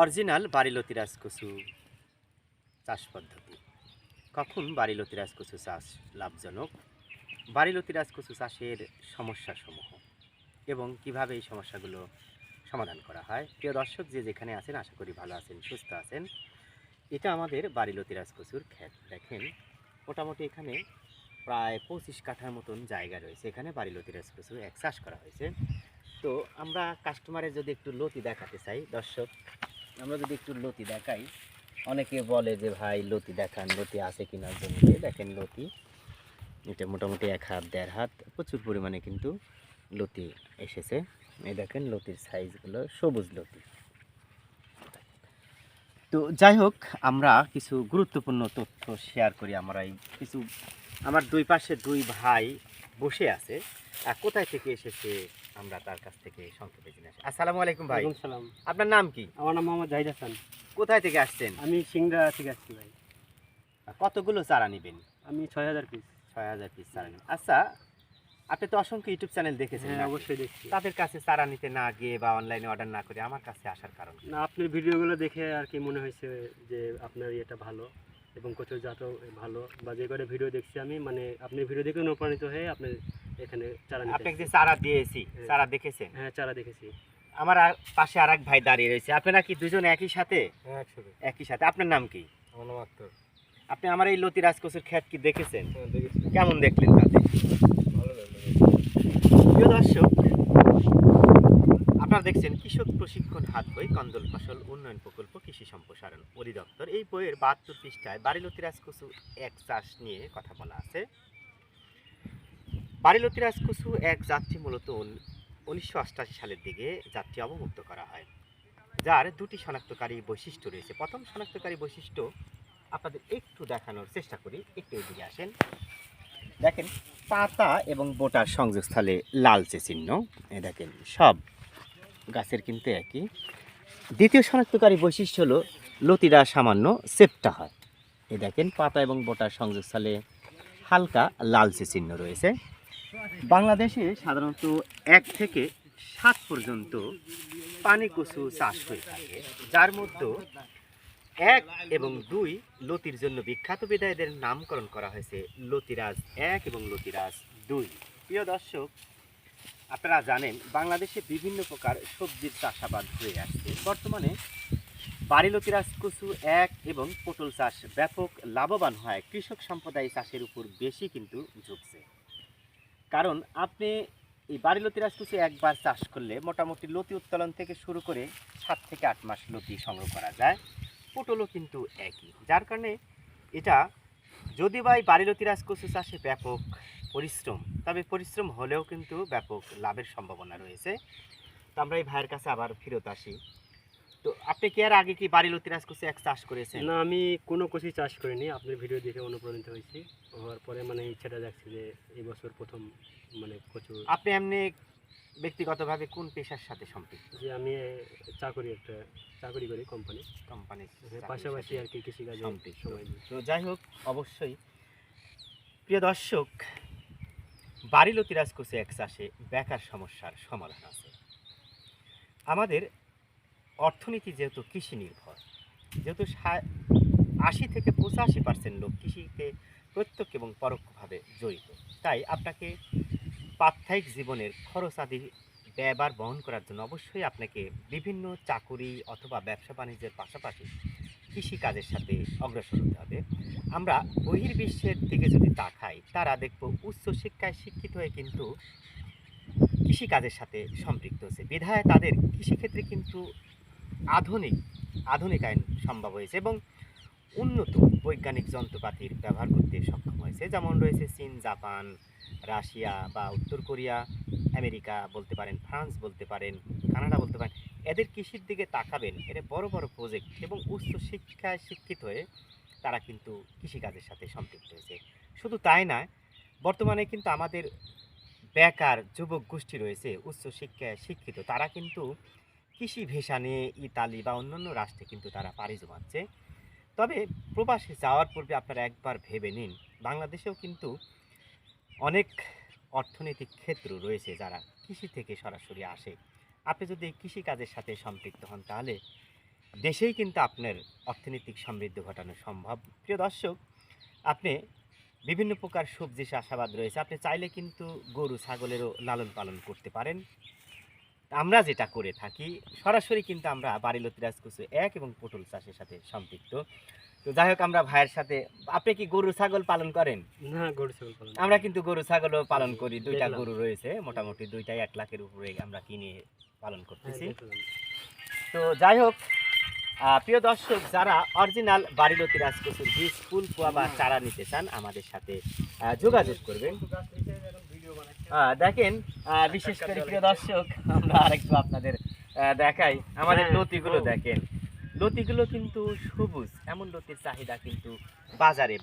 Original বাড়িলতি রাজকচু চাষ পদ্ধতি। কখন বাড়িলতি রাজকচু চাষ লাভজনক? বাড়িলতি রাজকচু চাষের সমস্যাসমূহ এবং কীভাবে এই সমস্যাগুলো সমাধান করা হয়? প্রিয় দর্শক, যে যেখানে আছেন, আশা করি ভালো আছেন, সুস্থ আছেন, এটা আমাদের বাড়িলতি রাজকচুর ক্ষেত। দেখেন, মোটামুটি এখানে প্রায় পঁচিশ কাঠার মতন জায়গা রয়েছে। এখানে বাড়িলতি রাজকচু এক চাষ করা হয়েছে। তো আমরা কাস্টমারের যদি একটু লতি দেখাতে চাই, দর্শক আমরা যদি একটু লতি দেখাই, অনেকে বলে যে, ভাই, লতি দেখান, লতি আছে কিনা জমিতে? দেখেন লতি, এটা মোটামুটি এক হাত, দেড় হাত, প্রচুর পরিমাণে কিন্তু লতি এসেছে। এই দেখেন লতির সাইজগুলো সবুজ লতি। তো যাই হোক, আমরা কিছু গুরুত্বপূর্ণ তথ্য শেয়ার করি আমরা এই কিছু, আমার দুই পাশে দুই ভাই বসে আছে। আর কোথায় থেকে এসেছে? আমরা তার কাছ থেকে সংক্ষেপে জেনে আসি। আসসালামু আলাইকুম ভাই। সালাম। আপনার নাম কি? আমার নাম মোহাম্মদ জাহিদ হাসান। কোথায় থেকে আসছেন? আমি সিংড়া থেকে আসছি ভাই। কতগুলো চারা নেবেন? আমি ছয় হাজার পিস ছয় হাজার পিস চারা নেবেন। আচ্ছা আপনি তো অসংখ্য ইউটিউব চ্যানেল দেখেছেন হ্যাঁ অবশ্যই দেখছি। তাদের কাছে চারা নিতে না গিয়ে বা অনলাইনে অর্ডার না করে আমার কাছে আসার কারণ না আপনার ভিডিওগুলো দেখে আর কি মনে হয়েছে যে আপনার এটা ভালো এবং কচুর জাতও ভালো বা যে করে ভিডিও দেখছি আমি মানে আপনি ভিডিও দেখে অনুপ্রাণিত হয়ে আপনি এখানে চারা নিতে আপনাকে যে চারা দিয়েছি হ্যাঁ। চারা দেখেছেন? হ্যাঁ চারা দেখেছি। আমার পাশে আর এক ভাই দাঁড়িয়ে রয়েছে। আপনারা কি দুজন একই সাথে? হ্যাঁ একই সাথে। আপনার নাম কি? আমার নাম আক্তার। আপনি আমার এই লতি রাজকসুর ক্ষেত কি দেখেছেন? হ্যাঁ কেমন দেখলেন তাতে? প্রিয় দর্শক আপনারা দেখছেন কৃষক প্রশিক্ষণ হাত বই কন্দল ফসল উন্নয়ন প্রকল্প কৃষি সম্প্রসারণ অধিদপ্তর। এই বইয়ের বাহাত্তর পৃষ্ঠায় বাড়ি বাড়িলতি রাজকসু এক চাষ নিয়ে কথা বলা আছে। বাড়িলতি রাজকসু এক যাত্রী মূলত উনিশশো সালের দিকে যাত্রী অবমুক্ত করা হয়, যার দুটি শনাক্তকারী বৈশিষ্ট্য রয়েছে। প্রথম শনাক্তকারী বৈশিষ্ট্য আপনাদের একটু দেখানোর চেষ্টা করি, একটু এদিকে আসেন। দেখেন, পাতা এবং বোটার সংযোগস্থলে লালচে চিহ্ন। এ দেখেন, সব গাছের কিন্তু একই। দ্বিতীয় শনাক্তকারী বৈশিষ্ট্য হলো লতিরা সামান্য সেপ্টা হয়। এ দেখেন, পাতা এবং বোটার সংযোগস্থলে হালকা লালচে চিহ্ন রয়েছে। বাংলাদেশে সাধারণত এক থেকে সাত পর্যন্ত পানি কচু চাষ হয়ে থাকে, যার মধ্যে এক এবং দুই লতির জন্য বিখ্যাত বিদায়ীদের নামকরণ করা হয়েছে, লতিরাজ এক এবং লতিরাজ দুই। প্রিয় দর্শক, আপনারা জানেন, বাংলাদেশে বিভিন্ন প্রকার সবজির চাষাবাদ হয়ে আসছে। বর্তমানে বাড়ি লতিরাজ কচু এক এবং পটল চাষ ব্যাপক লাভবান হয়। কৃষক সম্প্রদায় চাষের উপর বেশি কিন্তু ঝুঁকছে। কারণ আপনি এই বাড়ি লতিরাজ কচু একবার চাষ করলে মোটামুটি লতি উত্তোলন থেকে শুরু করে সাত থেকে আট মাস লতি সংগ্রহ করা যায়। পটলও কিন্তু একই। যার কারণে এটা যদি বা এই বাড়ি বাড়িলতি রাজকচু চাষে ব্যাপক পরিশ্রম, তবে পরিশ্রম হলেও কিন্তু ব্যাপক লাভের সম্ভাবনা রয়েছে। তো আমরা এই ভাইয়ের কাছে আবার ফেরত আসি। তো আপনি কি আর আগে কি বাড়িলতি রাজকচু এক চাষ করেছেন? না আমি কোনো কচি চাষ করিনি। আপনার ভিডিও দেখে অনুপ্রাণিত হয়েছি। হওয়ার পরে মানে ইচ্ছাটা যাচ্ছে যে এই বছর প্রথম মানে কচু আপনি এমনি ব্যক্তিগতভাবে কোন পেশার সাথে সম্পৃক্ত? যে আমি চাকরি একটা চাকরি করি কোম্পানি কোম্পানির পাশাপাশি আর কি কৃষিকাজে সম্পৃক্ত। তো যাই হোক অবশ্যই। প্রিয় দর্শক বাড়িলতি রাজকোষে এক চাষে বেকার সমস্যার সমাধান আছে। আমাদের অর্থনীতি যেহেতু কৃষি নির্ভর যেহেতু আশি থেকে পঁচাশি পার্সেন্ট লোক কৃষিতে প্রত্যক্ষ এবং পরোক্ষভাবে জড়িত। তাই আপনাকে প্রাত্যহিক জীবনের খরচ আদি ব্যয়বার বহন করার জন্য অবশ্যই আপনাকে বিভিন্ন চাকুরি অথবা ব্যবসা বাণিজ্যের পাশাপাশি কৃষিকাজের সাথে অগ্রসর হতে হবে। আমরা বহির্বিশ্বের দিকে যদি তাকাই, তারা দেখব উচ্চ শিক্ষায় শিক্ষিত হয়ে কিন্তু কৃষিকাজের সাথে সম্পৃক্ত হচ্ছে। বিধায় তাদের কৃষিক্ষেত্রে কিন্তু আধুনিক আধুনিকায়ন সম্ভব হয়েছে এবং উন্নত বৈজ্ঞানিক যন্ত্রপাতির ব্যবহার করতে সক্ষম হয়েছে। যেমন রয়েছে চীন, জাপান, রাশিয়া বা উত্তর কোরিয়া, আমেরিকা বলতে পারেন, ফ্রান্স বলতে পারেন, কানাডা বলতে পারেন। এদের কৃষির দিকে তাকাবেন, এরা বড় বড় প্রজেক্ট এবং উচ্চ শিক্ষায় শিক্ষিত হয়ে তারা কিন্তু কৃষিকাজের সাথে সম্পৃক্ত হয়েছে। শুধু তাই নয়, বর্তমানে কিন্তু আমাদের বেকার যুবক গোষ্ঠী রয়েছে, উচ্চ শিক্ষায় শিক্ষিত, তারা কিন্তু কৃষি ভেষা নিয়ে ইতালি বা অন্যান্য রাষ্ট্রে কিন্তু তারা পাড়ি জমাচ্ছে। তবে প্রবাসে যাওয়ার পূর্বে আপনারা একবার ভেবে নিন, বাংলাদেশেও কিন্তু অনেক অর্থনৈতিক ক্ষেত্র রয়েছে যারা কৃষি থেকে সরাসরি আসে। আপনি যদি কৃষিকাজের সাথে সম্পৃক্ত হন, তাহলে দেশেই কিন্তু আপনার অর্থনৈতিক সমৃদ্ধি ঘটানো সম্ভব। প্রিয় দর্শক, আপনি বিভিন্ন প্রকার সবজি চাষাবাদ রয়েছে, আপনি চাইলে কিন্তু গরু, ছাগলেরও লালন পালন করতে পারেন। আমরা যেটা করে থাকি সরাসরি কিন্তু আমরা বাড়িলতি রাজকুচু এক এবং পটল চাষের সাথে সম্পৃক্ত। তো যাই হোক আমরা ভাইয়ের সাথে আপনি কি গরু ছাগল পালন করেন? না গরু ছাগল পালন আমরা কিন্তু গরু ছাগলও পালন করি দুইটা গরু রয়েছে মোটামুটি দুইটাই এক লাখের উপরে আমরা কিনে পালন হ্যাঁ, করতেছি। তো যাই হোক প্রিয় দর্শক যারা অরিজিনাল বাড়িলতি রাজকসুর বীজ ফুল পোয়া বা চারা নিতে চান আমাদের সাথে যোগাযোগ করবেন। দেখেন আহ, বিশেষ করে প্রিয় দর্শক আমরা আরেকটু আপনাদের আহ, দেখাই। আমাদের হ্যাঁ, লতিগুলো। দেখেন। লতিগুলো কিন্তু সবুজ এমন লতির চাহিদা কিন্তু বাজারে।